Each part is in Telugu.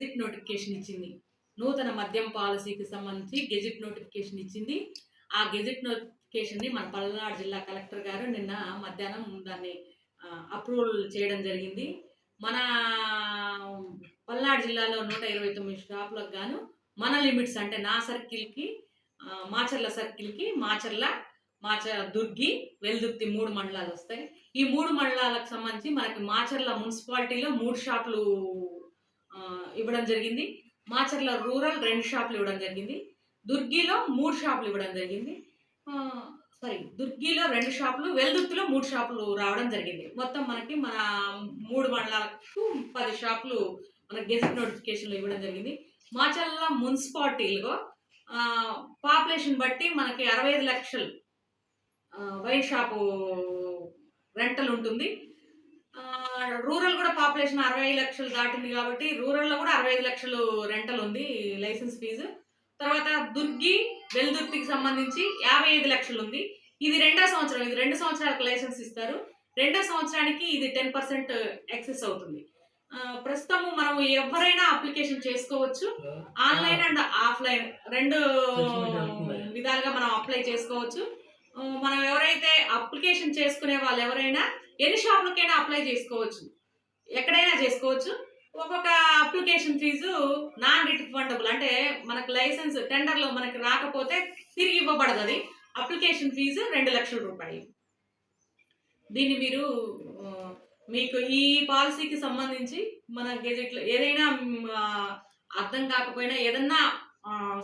గెజిట్ నోటిఫికేషన్ ఇచ్చింది. నూతన మద్యం పాలసీకి సంబంధించి గెజిట్ నోటిఫికేషన్ ఇచ్చింది. ఆ గెజిట్ నోటిఫికేషన్ని మన పల్నాడు జిల్లా కలెక్టర్ గారు నిన్న మధ్యాహ్నం దాన్ని అప్రూవల్ చేయడం జరిగింది. మన పల్నాడు జిల్లాలో నూట ఇరవై తొమ్మిది షాపులకు గాను మన లిమిట్స్ అంటే నా సర్కిల్కి మాచర్ల సర్కిల్కి మాచర్ల మాచ దుర్గి వెల్దుర్తి మూడు మండలాలు వస్తాయి. ఈ మూడు మండలాలకు సంబంధించి మనకి మాచర్ల మున్సిపాలిటీలో మూడు షాపులు ఇవ్వడం జరిగింది. మాచర్ల రూరల్ రెండు షాపులు ఇవ్వడం జరిగింది. దుర్గిలో మూడు షాపులు ఇవ్వడం జరిగింది. సారీ దుర్గిలో రెండు షాపులు వెల్దుర్తిలో మూడు షాపులు రావడం జరిగింది. మొత్తం మనకి మన మూడు మండలాలకు పది షాపులు మన గెస్ట్ నోటిఫికేషన్లు ఇవ్వడం జరిగింది. మాచర్ల మున్సిపాలిటీలో పాపులేషన్ బట్టి మనకి అరవై ఐదు లక్షలు వైన్ షాపు రెంటల్ ఉంటుంది రూరల్ కూడా పాపులేషన్ అరవై లక్షలు దాటింది కాబట్టి రూరల్లో కూడా అరవై ఐదు లక్షలు రెంటల్ ఉంది లైసెన్స్ ఫీజు. తర్వాత దుర్గి వెల్దుర్తికి సంబంధించి యాభై ఐదు లక్షలు ఉంది ఇది రెండో సంవత్సరం ఇది రెండు సంవత్సరాలకు లైసెన్స్ ఇస్తారు. రెండో సంవత్సరానికి ఇది టెన్ పర్సెంట్ ఎక్సెస్ అవుతుంది. ఆ, ప్రస్తుతం మనం ఎవరైనా అప్లికేషన్ చేసుకోవచ్చు. ఆన్లైన్ అండ్ ఆఫ్లైన్ రెండు విధాలుగా మనం అప్లై చేసుకోవచ్చు. మనం ఎవరైతే అప్లికేషన్ చేసుకునే వాళ్ళు ఎవరైనా ఎన్ని షాపులకైనా అప్లై చేసుకోవచ్చు. ఎక్కడైనా చేసుకోవచ్చు. ఒక్కొక్క అప్లికేషన్ ఫీజు నాన్ రిఫండబుల్ అంటే మనకు లైసెన్స్ టెండర్లో మనకి రాకపోతే తిరిగి ఇవ్వబడదు అది. అప్లికేషన్ ఫీజు రెండు లక్షల రూపాయలు. దీన్ని మీరు మీకు ఈ పాలసీకి సంబంధించి మన గెజెట్లో ఏదైనా అర్థం కాకపోయినా ఏదన్నా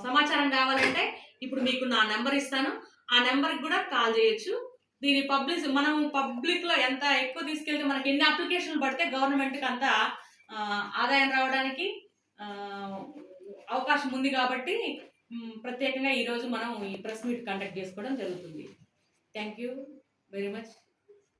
సమాచారం కావాలంటే ఇప్పుడు మీకు నా నెంబర్ ఇస్తాను. ఆ నెంబర్కి కూడా కాల్ చేయొచ్చు. దీని పబ్లిక్ మనం పబ్లిక్లో ఎంత ఎక్కువ తీసుకెళ్తే మనకి ఎన్ని అప్లికేషన్లు పడితే గవర్నమెంట్కి అంత ఆదాయం రావడానికి అవకాశం ఉంది కాబట్టి ప్రత్యేకంగా ఈరోజు మనం ఈ ప్రెస్ మీట్ కండక్ట్ చేసుకోవడం జరుగుతుంది. Thank you very much